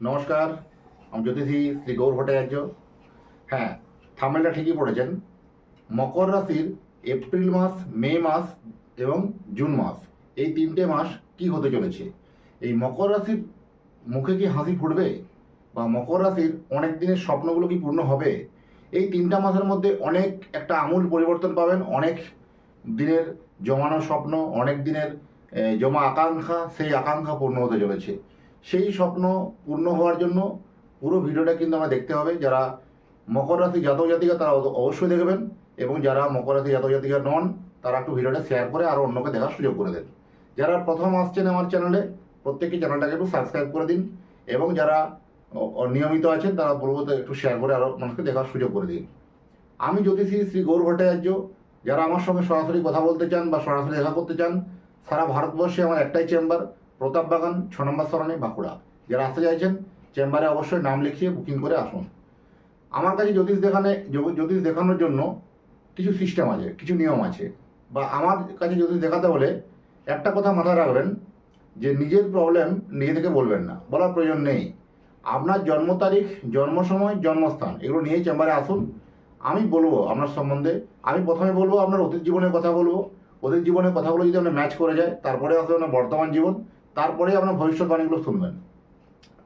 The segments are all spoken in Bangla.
নমস্কার, আমি জ্যোতিষী শ্রী গৌর ভট্টাচার্য। হ্যাঁ থামেলটা ঠিকই পড়েছেন। মকর রাশির এপ্রিল মাস, মে মাস এবং জুন মাস, এই তিনটে মাস কি হতে চলেছে? এই মকর রাশির মুখে কি হাসি ফুটবে? বা মকর রাশির অনেক দিনের স্বপ্নগুলো কি পূর্ণ হবে? এই তিনটা মাসের মধ্যে অনেক একটা আমূল পরিবর্তন পাবেন, অনেক দিনের জমানো স্বপ্ন, অনেক দিনের জমা আকাঙ্ক্ষা, সেই আকাঙ্ক্ষা পূর্ণ হতে চলেছে। সেই স্বপ্ন পূর্ণ হওয়ার জন্য পুরো ভিডিওটা কিন্তু আমরা দেখতে হবে। যারা মকর রাশি জাতক জাতিকা, তারা অবশ্যই দেখবেন এবং যারা মকর রাশি জাতক জাতিকা নন, তারা একটু ভিডিওটা শেয়ার করে আরও অন্যকে দেখার সুযোগ করে দেন। যারা প্রথম আসছেন আমার চ্যানেলে প্রত্যেকটি চ্যানেলটাকে একটু সাবস্ক্রাইব করে দিন এবং যারা নিয়মিত আছেন, তারা বলব একটু শেয়ার করে আরও মানুষকে দেখার সুযোগ করে দিন। আমি জ্যোতিষী শ্রী গৌর ভট্টাচার্য, যারা আমার সঙ্গে সরাসরি কথা বলতে চান বা সরাসরি দেখা করতে চান, সারা ভারতবর্ষে আমার একটাই চেম্বার প্রতাপ বাগান, ছ নম্বর সরণি, বাঁকুড়া। যারা আসতে চাইছেন, চেম্বারে অবশ্যই নাম লিখিয়ে বুকিং করে আসুন। আমার কাছে জ্যোতিষ দেখানে জ্যোতিষ দেখানোর জন্য কিছু সিস্টেম আছে, কিছু নিয়ম আছে। বা আমার কাছে জ্যোতিষ দেখাতে হলে একটা কথা মাথায় রাখবেন, যে নিজের প্রবলেম নিজে থেকে বলবেন না, বলার প্রয়োজন নেই। আপনার জন্ম তারিখ, জন্ম সময়, জন্মস্থান, এগুলো নিয়ে চেম্বারে আসুন। আমি বলব আপনার সম্বন্ধে, আমি প্রথমে বলব আপনার অতীত জীবনের কথা বলব। অতীত জীবনের কথাগুলো যদি আপনার ম্যাচ করে যায়, তারপরে আসবে আপনার বর্তমান জীবন তারপরে আপনার ভবিষ্যৎবাণীগুলো শুনবেন।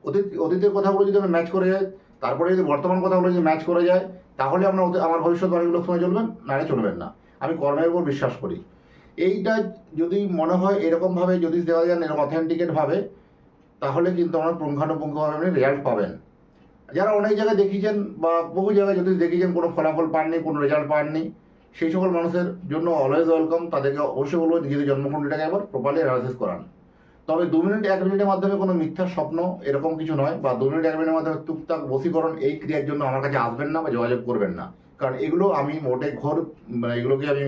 অতীত, অতীতের কথাগুলো যদি আপনার ম্যাচ করে যায় তারপরে যদি বর্তমান কথাগুলো যদি ম্যাচ করে যায়, তাহলে আপনার আমার ভবিষ্যৎবাণীগুলো শুনে চলবেন, নাহলে চলবেন না। আমি কর্মের উপর বিশ্বাস করি। এইটা যদি মনে হয় এরকমভাবে যদি দেওয়া যান এরকম অথেন্টিকেটভাবে তাহলে কিন্তু আপনার পুঙ্খানুপুঙ্খভাবে আপনি রেজাল্ট পাবেন। যারা অনেক জায়গায় দেখিয়েছেন বা বহু জায়গায় যদি দেখিয়েছেন কোনো ফলাফল পাননি, কোনো রেজাল্ট পাননি, সেই সকল মানুষের জন্য অলওয়েজ ওয়েলকাম তাদেরকে অবশ্যই বলব, নিজেদের জন্মকুণ্ডলীটাকে একবার প্রপারলি অ্যানালাইসিস করান। তবে দু মিনিট এক মিনিটের মাধ্যমে কোনো মিথ্যা স্বপ্ন এরকম কিছু নয় বা দু মিনিট এক মিনিটের মাধ্যমে টুকটাক বসীকরণ এই ক্রিয়ার জন্য আমার কাছে আসবেন না বা যোগাযোগ করবেন না। কারণ এগুলো আমি মোটে ঘোর মানে এগুলোকে আমি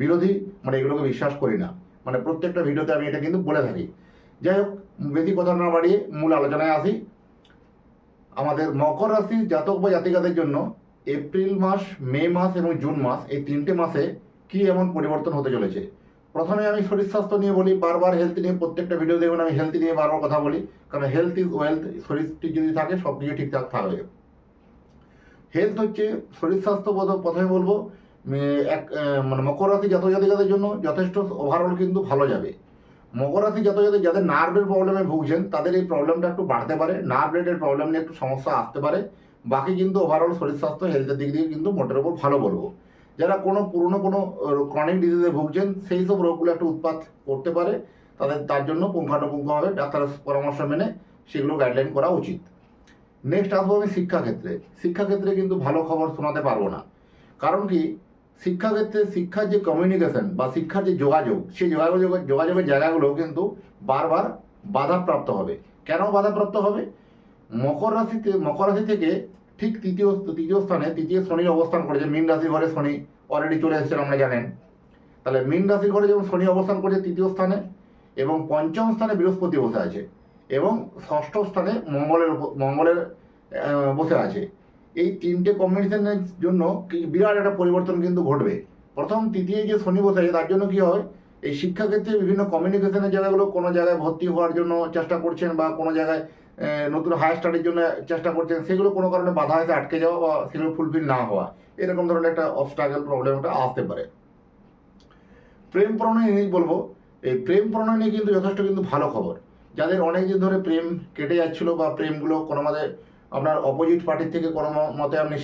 বিরোধী মানে এগুলোকে বিশ্বাস করি না। মানে প্রত্যেকটা ভিডিওতে আমি এটা কিন্তু বলে থাকি। যাই হোক, বেশি কথা না বাড়িয়ে মূল আলোচনায় আসি। আমাদের মকর রাশির জাতক বা জাতিকাদের জন্য এপ্রিল মাস, মে মাস এবং জুন মাস এই তিনটে মাসে কি এমন পরিবর্তন হতে চলেছে? প্রথমে আমি শরীর স্বাস্থ্য নিয়ে বলি, বারবার হেলথ নিয়ে প্রত্যেকটা ভিডিও দেখবেন আমি হেলথ নিয়ে বারবার কথা বলি। কারণ হেলথ ইজ ওয়েলথ শরীর ঠিক যদি থাকে, সব কিছু ঠিকঠাক থাকবে। হেলথ হচ্ছে শরীর স্বাস্থ্য প্রথমে বলব এক মানে মকর রাশি জাতক জাতিকাদের জন্য যথেষ্ট ওভারঅল কিন্তু ভালো যাবে। মকর রাশি যত যাদের যাদের নার্ভের প্রবলেমে ভুগছেন, তাদের এই প্রবলেমটা একটু বাড়তে পারে নার্ভ রেটের প্রবলেম নিয়ে একটু সমস্যা আসতে পারে। বাকি কিন্তু ওভারঅল শরীর স্বাস্থ্য হেলথের দিক দিয়ে কিন্তু মোটের উপর ভালো বলব। যারা কোনো পুরনো কোনো ক্রনিক ডিজিজে ভুগছেন, সেই সব রোগগুলো একটু উৎপাত করতে পারে। তাদের, তার জন্য পুঙ্খানুপুঙ্খভাবে ডাক্তারের পরামর্শ মেনে সেগুলো গাইডলাইন করা উচিত। নেক্সট আসব আমি শিক্ষাক্ষেত্রে। শিক্ষাক্ষেত্রে কিন্তু ভালো খবর শোনাতে পারব না। কারণ কি, শিক্ষাক্ষেত্রে শিক্ষার যে কমিউনিকেশন বা শিক্ষার যে যোগাযোগ, সেই যোগাযোগ, যোগাযোগের জায়গাগুলো কিন্তু বারবার বাধাপ্রাপ্ত হবে। কেন বাধাপ্রাপ্ত হবে? মকর রাশিতে, মকর রাশি থেকে ঠিক তৃতীয় তৃতীয় স্থানে, তৃতীয় শনির অবস্থান করেছে মীন রাশি ঘরে শনি অলরেডি চলে এসেছেন, আমরা জানেন। তাহলে মীন রাশির ঘরে যেমন শনি অবস্থান করেছে তৃতীয় স্থানে এবং পঞ্চম স্থানে বৃহস্পতি বসে আছে এবং ষষ্ঠ স্থানে মঙ্গলের মঙ্গলের বসে আছে, এই তিনটে কম্বিনেশনের জন্য বিরাট একটা পরিবর্তন কিন্তু ঘটবে। প্রথম তৃতীয় যে শনি বসে আছে, তার জন্য কী হয়, এই শিক্ষাক্ষেত্রে বিভিন্ন কমিউনিকেশনের জায়গাগুলো কোনো জায়গায় ভর্তি হওয়ার জন্য চেষ্টা করছেন বা কোনো জায়গায় নতুন হায়ার স্টাডির জন্য চেষ্টা করছেন, সেগুলো কোনো কারণে বাধা হয়েছে, আটকে যাওয়া বা সেগুলো ফুলফিল না হওয়া, এরকম ধরনের একটা অবস্ট্রাগল প্রবলেমটা আসতে পারে। প্রেম প্রণয় নিয়ে বলব, এই প্রেম প্রণয় নিয়ে কিন্তু যথেষ্ট কিন্তু ভালো খবর। যাদের অনেক দিন ধরে প্রেম কেটে যাচ্ছিল বা প্রেমগুলো কোনো মতে আপনার অপোজিট পার্টির থেকে কোনো মতে আপনি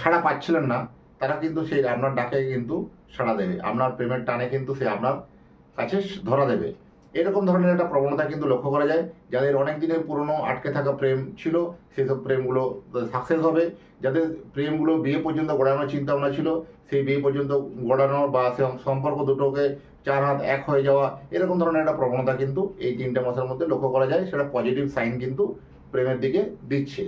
সাড়া পাচ্ছিলেন না, তারা কিন্তু সেই আপনার ডাকে কিন্তু সাড়া দেবে। আপনার প্রেমের টানে কিন্তু সে আপনার কাছে ধরা দেবে। এরকম ধরনের একটা প্রবণতা কিন্তু লক্ষ্য করা যায়। যাদের অনেক দিনের পুরনো আটকে থাকা প্রেম ছিল, সেসব প্রেমগুলো সাকসেস হবে। যাদের প্রেমগুলো বিয়ে পর্যন্ত গড়ানোর চিন্তা ভাবনা ছিল, সেই বিয়ে পর্যন্ত গড়ানো বা সে সম্পর্ক দুটোকে চার হাত এক হয়ে যাওয়া, এরকম ধরনের একটা প্রবণতা কিন্তু এই তিনটে মাসের মধ্যে লক্ষ্য করা যায়। সেটা পজিটিভ সাইন কিন্তু প্রেমের দিকে দিচ্ছে।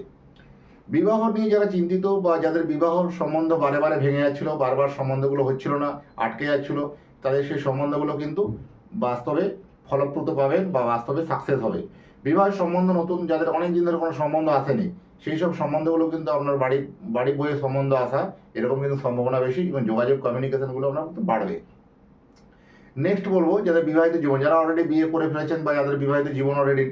বিবাহ নিয়ে যারা চিন্তিত বা যাদের বিবাহ সম্বন্ধ বারে বারে ভেঙে যাচ্ছিল, বারবার সম্বন্ধগুলো হচ্ছিল না, আটকে যাচ্ছিল, তাদের সেই সম্বন্ধগুলো কিন্তু বাস্তবে ফলপ্রদ পাবেন বা বাস্তবে সাকসেস হবে। বিবাহের সম্বন্ধ নতুন, যাদের অনেক দিন ধরে কোনো সম্বন্ধ আসেনি সেই সব সম্বন্ধগুলো কিন্তু আপনার বাড়ি বাড়ি বইয়ে সম্বন্ধ আসা, এরকম কিন্তু সম্ভাবনা বেশি এবং যোগাযোগ কমিউনিকেশনগুলো আপনার কিন্তু বাড়বে। নেক্সট বলব, যাদের বিবাহিত জীবন, যারা অলরেডি বিয়ে করে ফেলেছেন বা যাদের বিবাহিত জীবন অলরেডি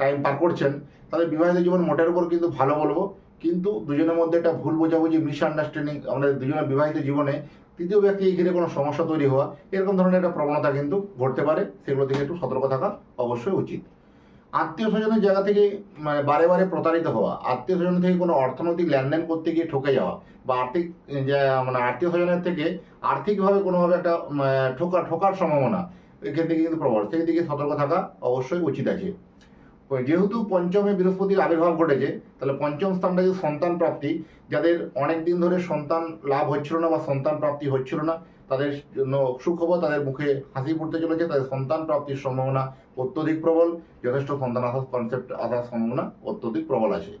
টাইম পার করছেন, তাদের বিবাহিত জীবন মোটের উপর কিন্তু ভালো বলব। কিন্তু দুজনের মধ্যে একটা ভুল বোঝাবুঝি মিসআন্ডারস্ট্যান্ডিং আমাদের দুজনের বিবাহিত জীবনে তৃতীয় ব্যক্তি এই কোনো সমস্যা তৈরি হওয়া, এরকম ধরনের একটা প্রবণতা কিন্তু ঘটতে পারে, সেগুলো থেকে একটু সতর্ক থাকা অবশ্যই উচিত। আত্মীয় স্বজনের জায়গা থেকে মানে বারে বারে প্রতারিত হওয়া, আত্মীয় স্বজন থেকে কোনো অর্থনৈতিক লেনদেন করতে গিয়ে ঠকে যাওয়া, বা আর্থিক মানে আত্মীয় স্বজনের থেকে আর্থিকভাবে কোনোভাবে একটা ঠোকা, ঠোকার সম্ভাবনা এক্ষেত্রে কিন্তু প্রবল সেই দিকে সতর্ক থাকা অবশ্যই উচিত আছে। যেহেতু পঞ্চমে বৃহস্পতির আবির্ভাব ঘটেছে, তাহলে পঞ্চম স্থানটা যে সন্তান প্রাপ্তি, যাদের অনেক দিন ধরে সন্তান লাভ হচ্ছিল না বা সন্তান প্রাপ্তি হচ্ছিল না, তাদের জন্য সুখবর, তাদের মুখে হাসি ফুটতে চলেছে, তাদের সন্তান প্রাপ্তির সম্ভাবনা অত্যধিক প্রবল, যথেষ্ট সন্তান আসার কনসেপ্ট আসার সম্ভাবনা অত্যধিক প্রবল আছে।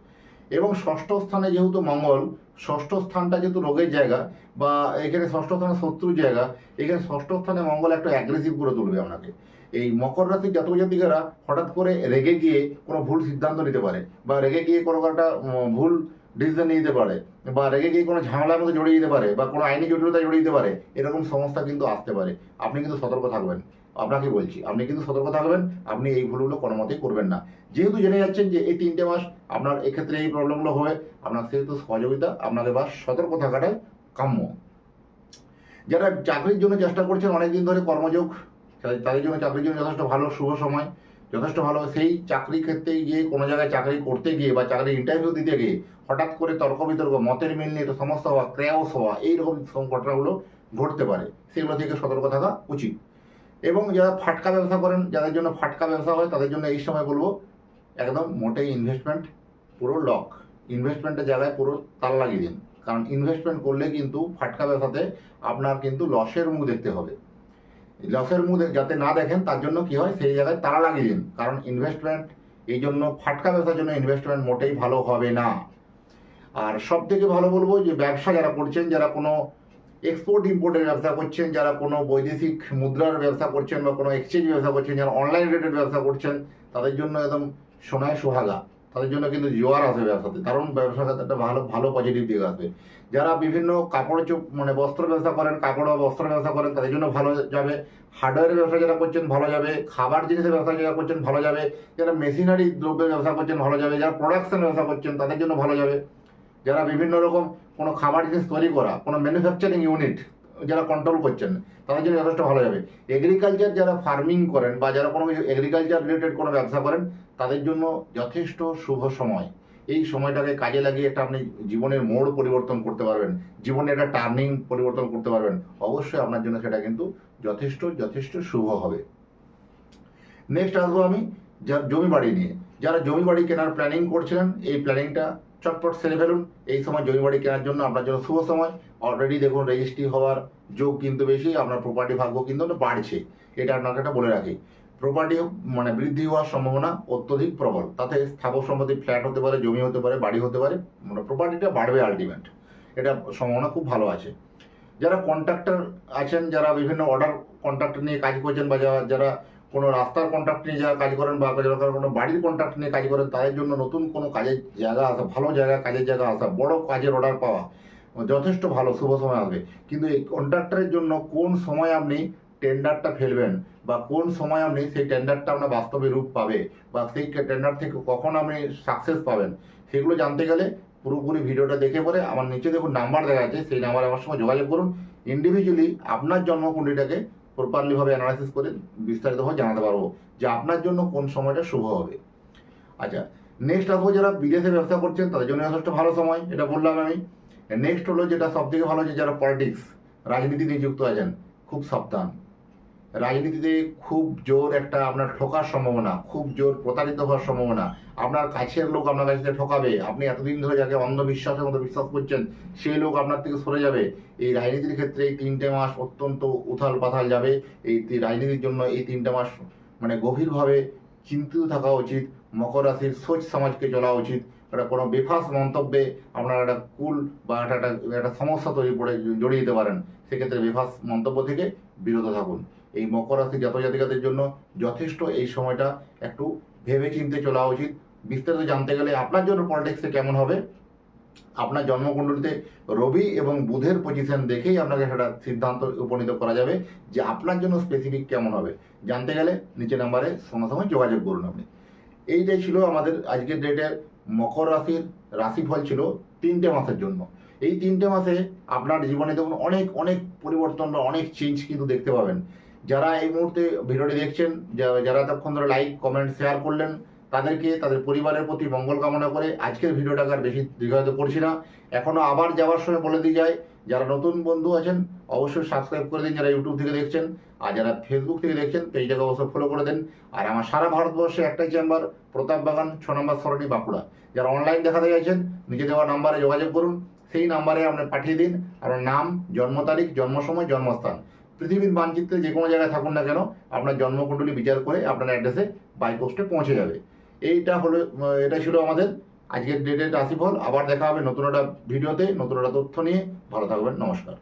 এবং ষষ্ঠ স্থানে যেহেতু মঙ্গল, ষষ্ঠ স্থানটা যেহেতু রোগের জায়গা, বা এখানে ষষ্ঠ স্থানে শত্রুর জায়গা, এখানে ষষ্ঠ স্থানে মঙ্গল একটা অ্যাগ্রেসিভ করে তুলবে আপনাকে। এই মকর রাশির জাতক জাতিকারা হঠাৎ করে রেগে গিয়ে কোনো ভুল সিদ্ধান্ত নিতে পারে বা রেগে গিয়ে কোনো একটা ভুল ডিসিশন নিয়ে যেতে পারে বা রেগে গিয়ে কোনো ঝামেলার মধ্যে জড়িয়ে যেতে পারে বা কোনো আইনি জটিলতা জড়িয়ে যেতে পারে, এরকম সমস্যা কিন্তু আসতে পারে। আপনি কিন্তু সতর্ক থাকবেন। আপনাকে বলছি, আপনি কিন্তু সতর্ক থাকবেন, আপনি এই ভুলগুলো কোনো মতেই করবেন না। যেহেতু জেনে যাচ্ছেন যে এই তিনটে মাস আপনার এক্ষেত্রে এই প্রবলেমগুলো হবে, আপনার সেহেতু সহযোগিতা, আপনাকে বা সতর্ক থাকাটাই কাম্য। যারা চাকরির জন্য চেষ্টা করছেন, অনেকদিন ধরে কর্মযোগ তাদের জন্য চাকরির জন্য যথেষ্ট ভালো, শুভ সময়, যথেষ্ট ভালো। সেই চাকরি ক্ষেত্রে গিয়ে, কোনো জায়গায় চাকরি করতে গিয়ে বা চাকরির ইন্টারভিউ দিতে গিয়ে, হঠাৎ করে তর্ক বিতর্ক, মতের মিল নিয়ে সমস্যা হওয়া ক্রেয়াস হওয়া, এইরকম ঘটনাগুলো ঘটতে পারে। সেগুলো থেকে সতর্ক থাকা উচিত। এবং যারা ফাটকা ব্যবসা করেন, যাদের জন্য ফাটকা ব্যবসা হয়, তাদের জন্য এই সময় বলব, একদম মোটেই ইনভেস্টমেন্ট পুরো লক। ইনভেস্টমেন্টের জায়গায় পুরো তালা লাগিয়ে দিন। কারণ ইনভেস্টমেন্ট করলে কিন্তু ফাটকা ব্যবসাতে আপনার কিন্তু লসের মুখ দেখতে হবে। লসের মুখ যাতে না দেখেন, তার জন্য কি হয়, সেই জায়গায় তারা লাগিয়ে দিন। কারণ ইনভেস্টমেন্ট এই জন্য ফাটকা ব্যবসার জন্য ইনভেস্টমেন্ট মোটেই ভালো হবে না। আর সব থেকে ভালো বলব যে, ব্যবসা যারা করছেন, যারা কোনো এক্সপোর্ট ইম্পোর্টের ব্যবসা করছেন, যারা কোনো বৈদেশিক মুদ্রার ব্যবসা করছেন বা কোনো এক্সচেঞ্জ ব্যবসা করছেন, যারা অনলাইন রিলেটেড ব্যবসা করছেন, তাদের জন্য একদম সোনায় সোহাগা। তাদের জন্য কিন্তু জোয়ার আসবে ব্যবসাতে। কারণ ব্যবসাতে একটা ভালো ভালো পজিটিভ দিক আসবে যারা বিভিন্ন কাপড় চোপ মানে বস্ত্র ব্যবসা করেন, কাপড় বা বস্ত্র ব্যবসা করেন, তাদের জন্য ভালো যাবে। হার্ডওয়্যারের ব্যবসা যারা করছেন, ভালো যাবে। খাবার জিনিসের ব্যবসা যারা করছেন, ভালো যাবে। যারা মেশিনারি দ্রব্যের ব্যবসা করছেন, ভালো যাবে। যারা প্রোডাকশন ব্যবসা করছেন, তাদের জন্য ভালো যাবে। যারা বিভিন্ন রকম কোনো খাবার জিনিস তৈরি করা, কোনো ম্যানুফ্যাকচারিং ইউনিট যারা কন্ট্রোল করছেন, তাদের জন্য যথেষ্ট ভালো যাবে। এগ্রিকালচার যারা ফার্মিং করেন বা যারা কোনো এগ্রিকালচার রিলেটেড কোনো ব্যবসা করেন, তাদের জন্য যথেষ্ট শুভ সময়। এই সময়টাকে কাজে লাগিয়ে একটা আপনি জীবনের মোড় পরিবর্তন করতে পারবেন, জীবনে একটা টার্নিং পরিবর্তন করতে পারবেন, অবশ্যই আপনার জন্য সেটা কিন্তু যথেষ্ট যথেষ্ট শুভ হবে। নেক্সট আসব আমি যার জমি বাড়ি নিয়ে। যারা জমি বাড়ি কেনার প্ল্যানিং করছিলেন, এই প্ল্যানিংটা চটপট সেরে ফেলুন। এই সময় জমি বাড়ি কেনার জন্য আপনার জন্য শুভ সময়। অলরেডি দেখুন রেজিস্ট্রি হওয়ার যোগ কিন্তু বেশি, আপনার প্রপার্টি ভাগ্য কিন্তু বাড়ছে। এটা আপনাকে একটা বলে রাখি। প্রপার্টি মানে বৃদ্ধি হওয়ার সম্ভাবনা অত্যধিক প্রবল। তাতে স্থাবর সম্পত্তি ফ্ল্যাট হতে পারে, জমি হতে পারে, বাড়ি হতে পারে মানে প্রপার্টিটা বাড়বে আলটিমেট এটা সম্ভাবনা খুব ভালো আছে। যারা কন্ট্রাক্টর আছেন, যারা বিভিন্ন অর্ডার কন্ট্রাক্ট নিয়ে কাজ করছেন বা যারা কোনো রাস্তার কন্ট্রাক্ট নিয়ে যারা কাজ করেন বা যারা কোনো বাড়ির কন্ট্রাক্ট নিয়ে কাজ করেন, তাদের জন্য নতুন কোনো কাজের জায়গা আসা, ভালো জায়গা, কাজের জায়গা আসা, বড় কাজের অর্ডার পাওয়া, যথেষ্ট ভালো, শুভ সময় আসবে। কিন্তু এই কন্ট্রাক্টরের জন্য কোন সময় আপনি টেন্ডারটা ফেলবেন বা কোন সময় আপনি সেই টেন্ডারটা আপনার বাস্তবে রূপ পাবে বা সেই টেন্ডার থেকে কখন আপনি সাকসেস পাবেন, সেগুলো জানতে গেলে পুরোপুরি ভিডিওটা দেখে পরে আমার নিচে দেখুন নাম্বার দেখা আছে, সেই নাম্বারে আমার সঙ্গে যোগাযোগ করুন। ইন্ডিভিজুয়ালি আপনার জন্মকুণ্ডলীটাকে প্রপারলিভাবে অ্যানালাইসিস করে বিস্তারিতভাবে জানাতে পারব যে আপনার জন্য কোন সময়টা শুভ হবে। আচ্ছা নেক্সট আসব যারা বিদেশে ব্যবসা করছেন, তাদের জন্য যথেষ্ট ভালো সময়, এটা বললাম আমি। নেক্সট হলো যেটা সব থেকে ভালো, যে যারা পলিটিক্স রাজনীতি নিযুক্ত আছেন, খুব সাবধান। রাজনীতিতে খুব জোর একটা আপনার ঠকার সম্ভাবনা, খুব জোর প্রতারিত হওয়ার সম্ভাবনা। আপনার কাছের লোক আপনার কাছে ঠকাবে। আপনি এতদিন ধরে যাকে অন্ধবিশ্বাসের মতো বিশ্বাস করছেন সেই লোক আপনার থেকে সরে যাবে। এই রাজনীতির ক্ষেত্রে এই তিনটে মাস অত্যন্ত উথাল পাথাল যাবে। এই রাজনীতির জন্য এই তিনটে মাস মানে গভীরভাবে চিন্তিত থাকা উচিত, মকর রাশির সোচ সমাজকে চলা উচিত। একটা কোনো বেফাস মন্তব্যে আপনার একটা কুল বা একটা একটা সমস্যা তৈরি পড়ে জড়িয়ে দিতে পারেন। সেক্ষেত্রে বেফাস মন্তব্য থেকে বিরত থাকুন। এই মকর রাশি জাতক জাতিকাদের জন্য যথেষ্ট এই সময়টা একটু ভেবে চিন্তে চলা উচিত। বিস্তারিত জানতে গেলে আপনার জন্য পলিটিক্সে কেমন হবে? আপনার জন্মকুণ্ডলিতে রবি এবং বুধের পজিশন দেখেই আপনাকে সেটা সিদ্ধান্ত উপনীত করা যাবে যে আপনার জন্য স্পেসিফিক কেমন হবে। জানতে গেলে নিচে নাম্বারে সঙ্গে সঙ্গে যোগাযোগ করুন আপনি। এইটাই ছিল আমাদের আজকের ডেটের মকর রাশির রাশিফল ছিল তিনটে মাসের জন্য। এই তিনটে মাসে আপনার জীবনে দেখুন অনেক অনেক পরিবর্তন বা অনেক চেঞ্জ কিন্তু দেখতে পাবেন। যারা এই মুহূর্তে ভিডিওটি দেখছেন যারা এতক্ষণ ধরে লাইক কমেন্ট শেয়ার করলেন, তাদেরকে, তাদের পরিবারের প্রতি মঙ্গল কামনা করে আজকের ভিডিওটাকে আর বেশি দীর্ঘায়িত করছি না। এখনও আবার যাওয়ার সময় বলে দিয়ে যায়, যারা নতুন বন্ধু আছেন, অবশ্যই সাবস্ক্রাইব করে দিন, যারা ইউটিউব থেকে দেখছেন, আর যারা ফেসবুক থেকে দেখছেন পেজটাকে অবশ্যই ফলো করে দেন। আর আমার সারা ভারতবর্ষে একটাই চেম্বার প্রতাপ বাগান, ছ নম্বর সরণি বাঁকুড়া। যারা অনলাইন দেখাতে চাইছেন নিজে দেওয়া নাম্বারে যোগাযোগ করুন, সেই নাম্বারে আপনি পাঠিয়ে দিন। আপনার নাম, জন্ম তারিখ, জন্ম সময়, জন্মস্থান। পৃথিবীর মানচিত্রে যে কোনো জায়গায় থাকুন না কেন, আপনার জন্মকুণ্ডলী বিচার করে আপনার অ্যাড্রেসে বাইপোস্টে পৌঁছে যাবে। এইটা হলো এটা ছিল আমাদের আজকের ডেটের রাশিফল। আবার দেখা হবে নতুন একটা ভিডিওতে, নতুন একটা তথ্য নিয়ে। ভালো থাকবেন, নমস্কার।